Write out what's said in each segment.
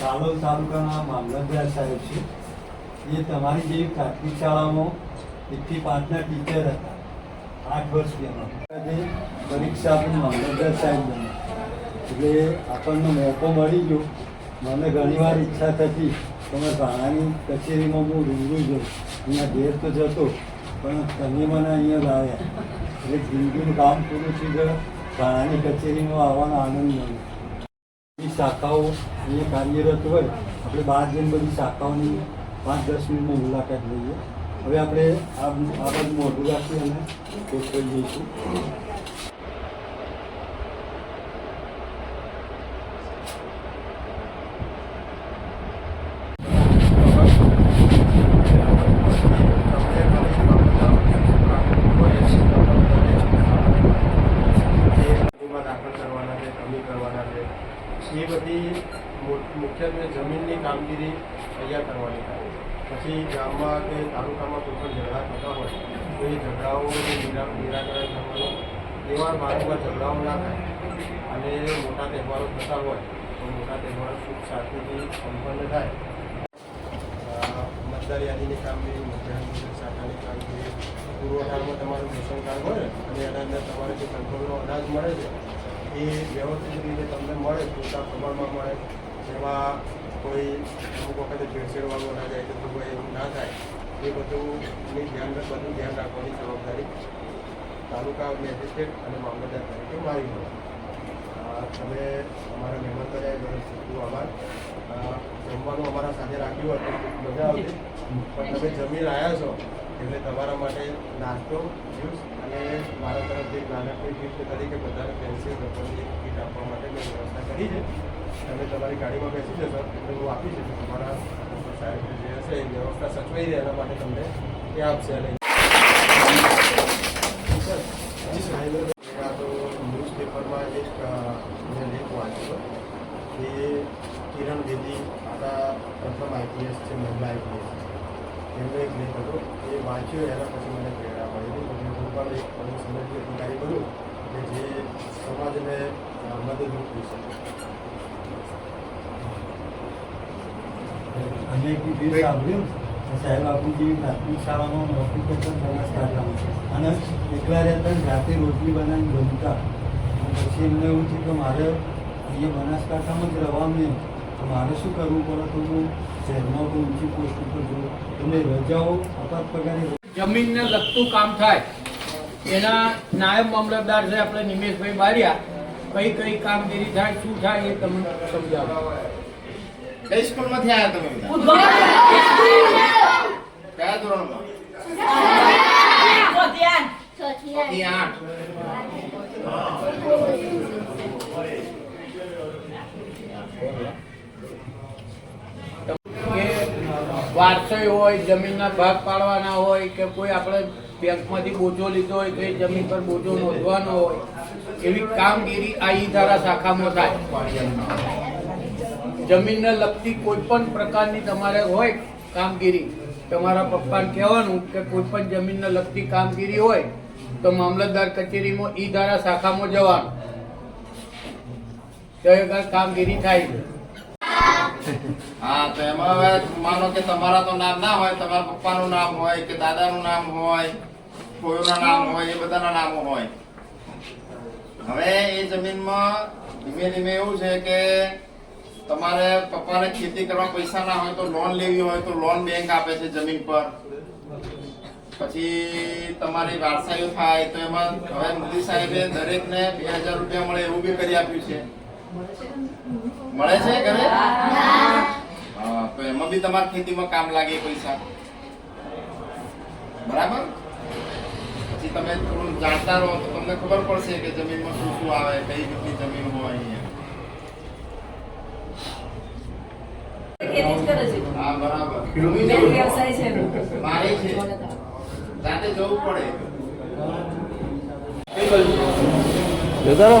કાલોલ તાલુકાના મામલતદાર સાહેબ છે. એ તમારી જેવી પ્રાથમિક શાળામાં એકથી પાંચના ટીચર હતા. આઠ વર્ષ પહેલાં પરીક્ષા આપીને મામલતદાર સાહેબ બન્યા. એટલે આપણને મોકો મળી ગયો. મને ઘણીવાર ઈચ્છા થતી કે મેં ભાણાની કચેરીમાં હું રૂબરૂ જાઉં અહીંયા ઘેર તો જતો, પણ તમે મને અહીંયા લાવ્યા. એટલે જિંદગીનું કામ પૂરું થઈ ગયું. ભાણાની કચેરીનો આવવાનો આનંદ મળ્યો બધી શાખાઓ અહીંયા કાર્યરત હોય, આપણે બહાર જઈને બધી શાખાઓની પાંચ દસ મિનિટમાં મુલાકાત લઈએ. હવે આપણે આ આ બાજુ મોઢું રાખી અને ગોઠવાઈ જઈશું વધુમાં દાખલ કરવાના છે કમી કરવાના છે એ બધી મુ- મુખ્યત્વે જમીનની કામગીરી તૈયાર કરવાની થાય પછી ગામમાં કે તાલુકામાં કોઈ પણ ઝઘડા થતા હોય, તો એ ઝઘડાઓનું નિરા- નિરાકરણ કરવાનું તહેવાર બાજુમાં ઝઘડાઓ ના થાય. અને મોટા તહેવારો થતા હોય, તો મોટા તહેવારો સુખ, શાંતિથી સંપન્ન થાય. મતદાર યાદીની કામગીરી મતદાર શાખાની કામગીરી, પુરવઠામાં તમારું રેશન કાર્ડ હોય અને એના અંદર તમારે જે કંટ્રોલનો અનાજ મળે છે, એ વ્યવસ્થિત રીતે તમને મળે, પૂરતા પ્રમાણમાં મળે. જેમાં કોઈ અમુક વખતે ભેળસેળવાળું ના જાય તો કોઈ એવું ના થાય, એ બધું ની ધ્યાન બધું ધ્યાન રાખવાની જવાબદારી તાલુકા મેજિસ્ટ્રેટ અને મામલતદાર તરીકે મારી હોય. તમે અમારા મહેમાન તરીકે વ્યવસ્થિત ખૂબ આભાર. જમવાનું અમારા સાથે રાખ્યું હતું મજા આવતી. પણ તમે જમીન આવ્યા છો એટલે તમારા માટે નાસ્તો જ્યુસ અને મારા તરફથી એક નાનકડી ગિફ્ટ તરીકે બધાને પેન્સિલ રબરની કીટ આપવા માટે મેં વ્યવસ્થા કરી છે. તમે તમારી ગાડીમાં બેસી જશો એટલે હું આપી જઈશ તમારા સાહેબ જે હશે એ વ્યવસ્થા સચવાઈ રહે એના માટે તમને એ આપશે અને આ તો ન્યૂઝપેપરમાં એક મેં લેખ વાંચ્યો કે કિરણ બેદી આપણા પ્રથમ આઈપીએસ છે મહિલા આઈપીએસ એમનો એક લેખ હતો એ વાંચ્યો, એના પછી મને પ્રેરણા મળી. હતી હું પણ એક અમુક સમજથી એવું કાર્ય કરું કે જે સમાજને મદદરૂપ થઈ શકે. અને બીજું સાંભળ્યું સાહેબ આપણી જેવી પ્રાથમિક શાળામાં નોકરી કરતા બનાસકાંઠામાં અને એકલા રહેતા રાતે રોટલી બનાવીને જમતા પછી એમને એવું થયું કે મારે અહીંયા બનાસકાંઠામાં જ રહેવાનું નહીં તો મારે શું કરવું પડે? તો હું શહેરમાં પણ ઊંચી પોસ્ટ ઉપર જઉં. એમને રજાઓ અપાત પગારે જમીનને લગતું કામ થાય. એના નાયબ મામલતદાર છે આપણે નિમેશભાઈ બારિયા. કઈ કઈ કામગીરી થાય શું થાય એ તમને સમજાવો. કઈ સ્કૂલમાંથી આવ્યા તમે કયા ધોરણમાં થી આઠ કે વારસાઈ હોય, જમીનના ભાગ પાડવાના હોય કે કોઈ આપણે બેંકમાંથી બોજો લીધો હોય એ જમીન પર બોજો નોંધવાનો હોય, એવી કામગીરી આ ઈ ધારા શાખામાં થાય. જમીનને લગતી કોઈ પણ પ્રકારની તમારે હોય કામગીરી, તમારા પપ્પાને કહેવાનું કે કોઈ પણ જમીનને લગતી કામગીરી હોય, તો મામલતદાર કચેરીમાં ઈ ધારા શાખામાં જવાનું. તો કામગીરી થાય છે. હા તો એમાં હવે માનો કે તમારા તો નામ ના હોય તમારા પપ્પાનું નામ હોય કે દાદાનું નામ હોય કોઈના નામ હોય એ બધાના નામો હોય. હવે એ જમીનમાં ધીમે ધીમે એવું છે કે તમારે પપ્પાને ખેતી કરવા પૈસા ના હોય તો લોન લેવી હોય તો લોન બેંક આપે છે જમીન પર. પછી તમારી વારસાઈઓ થાય તો એમાં હવે મોદી સાહેબે દરેકને બે હજાર રૂપિયા મળે એવું બી કરી આપ્યું છે. મળે છે ઘરે? તો એમાં બી તમારે ખેતીમાં કામ લાગે પૈસા. બરાબર? પછી તમે થોડું જાણતા રહો તો તમને ખબર પડશે કે જમીનમાં શું શું આવે કઈ કેટલી જમીન હોય અહીંયા. હા બરાબર. મેન વ્યવસાય છે એનો. મારે છે. જાતે જવું પડે. જતા રહો.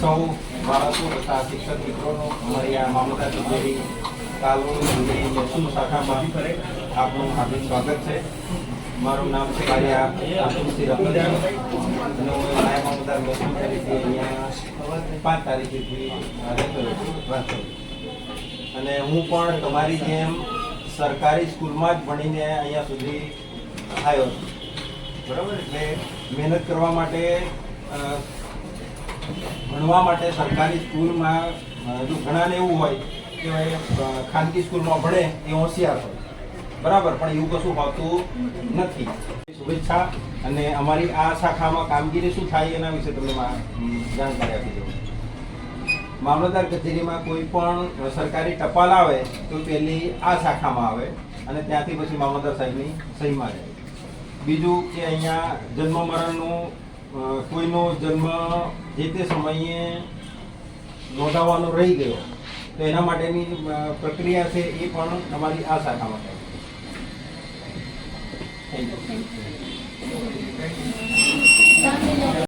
સૌ બાળકો તથા શિક્ષક મિત્રોનો અમારી આ મામલતદાર કચેરી જિલ્લાની મહેસૂલ શાખામાં આપનું હાર્દિક સ્વાગત છે. મારું નામ છે કાલિયા આતુરસિંહ રખડિયા અને હું નાયબ મામલતદાર મહેસૂલ તરીકે પાંચ તારીખેથી રહેતો છું અને હું પણ તમારી જેમ સરકારી સ્કૂલમાં જ ભણીને અહીંયા સુધી આવ્યો છું. બરાબર? એટલે મહેનત કરવા માટે ભણવા માટે સરકારી સ્કૂલમાં જો ઘણાને એવું હોય કે ભાઈ ખાનગી સ્કૂલમાં ભણે એ હોશિયાર હોય. બરાબર, પણ એવું કશું હોતું નથી. શુભેચ્છા અને અમારી આ શાખામાં કામગીરી શું થાય એના વિશે તમને જાણકારી આપી દઉં. મામલતદાર કચેરીમાં કોઈ પણ સરકારી ટપાલ આવે તો પહેલી આ શાખામાં આવે અને ત્યાંથી પછી મામલતદાર સાહેબની સહીમાં જાય. બીજું કે અહીંયા જન્મ મરણનું કોઈનો જન્મ જે તે સમયે નોંધાવવાનો રહી ગયો, તો એના માટેની પ્રક્રિયા છે એ પણ અમારી આ શાખામાં થાય થેન્ક યુ